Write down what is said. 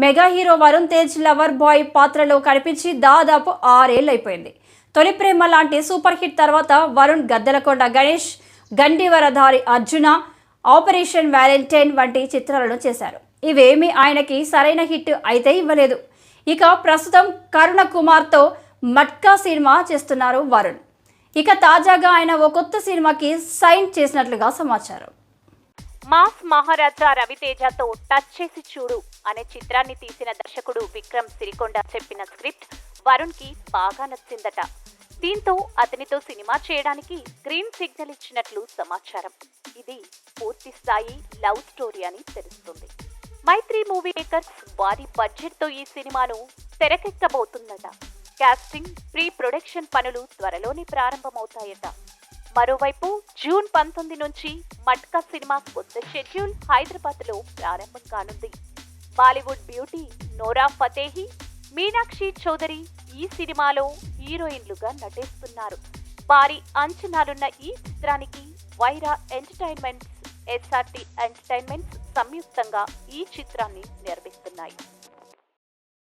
Mega hero Varun Tej lover boy పాత్రలో కనిపించి దాదాపు ఆరేళ్ళు అయిపోయింది తొలి ప్రేమ లాంటి సూపర్ హిట్ తర్వాత వరుణ్ గద్దలకొండ గణేష్ గండివరధారి అర్జున ఆపరేషన్ వ్యాలంటైన్ వంటి చిత్రాలను చేశారు. ఇవేమీ ఆయనకి సరైన హిట్ అయితే ఇవ్వలేదు. ఇక ప్రస్తుతం కరుణ కుమార్తో మట్కా సినిమా చేస్తున్నారు వరుణ్. ఇక తాజాగా ఆయన ఓ కొత్త సినిమాకి సైన్ చేసినట్లుగా సమాచారం. మాస్ మహారాజా రవితేజతో టచ్ చేసి చూడు అనే చిత్రాన్ని తీసిన దర్శకుడు విక్రమ్ సిరికొండ చెప్పిన స్క్రిప్ట్ వరుణ్కి బాగా నచ్చిందట. దీంతో అతనితో సినిమా చేయడానికి గ్రీన్ సిగ్నల్ ఇచ్చినట్లు సమాచారం. ఇది పూర్తి స్థాయి లవ్ స్టోరీ అని తెలుస్తుంది. మైత్రి మూవీ మేకర్స్ వారి బడ్జెట్తో ఈ సినిమాను తెరకెక్కబోతుందట కాస్టింగ్ ప్రీ ప్రొడక్షన్ పనులు త్వరలోనే ప్రారంభమవుతాయట. మరోవైపు జూన్ పంతొమ్మిది నుంచి మట్కా సినిమా కొత్త షెడ్యూల్ హైదరాబాద్లో ప్రారంభం కానుంది. Bollywood beauty Nora Fatehi Meenakshi Chaudhary ఈ సినిమాలో హీరోయిన్లుగా నటిస్తున్నారు. భారీ అంచనాలున్న ఈ చిత్రానికి వైరా ఎంటర్టైన్మెంట్స్ ఎస్ఆర్టీ ఎంటర్టైన్మెంట్స్ సంయుక్తంగా ఈ చిత్రాన్ని నిర్మిస్తున్నాయి.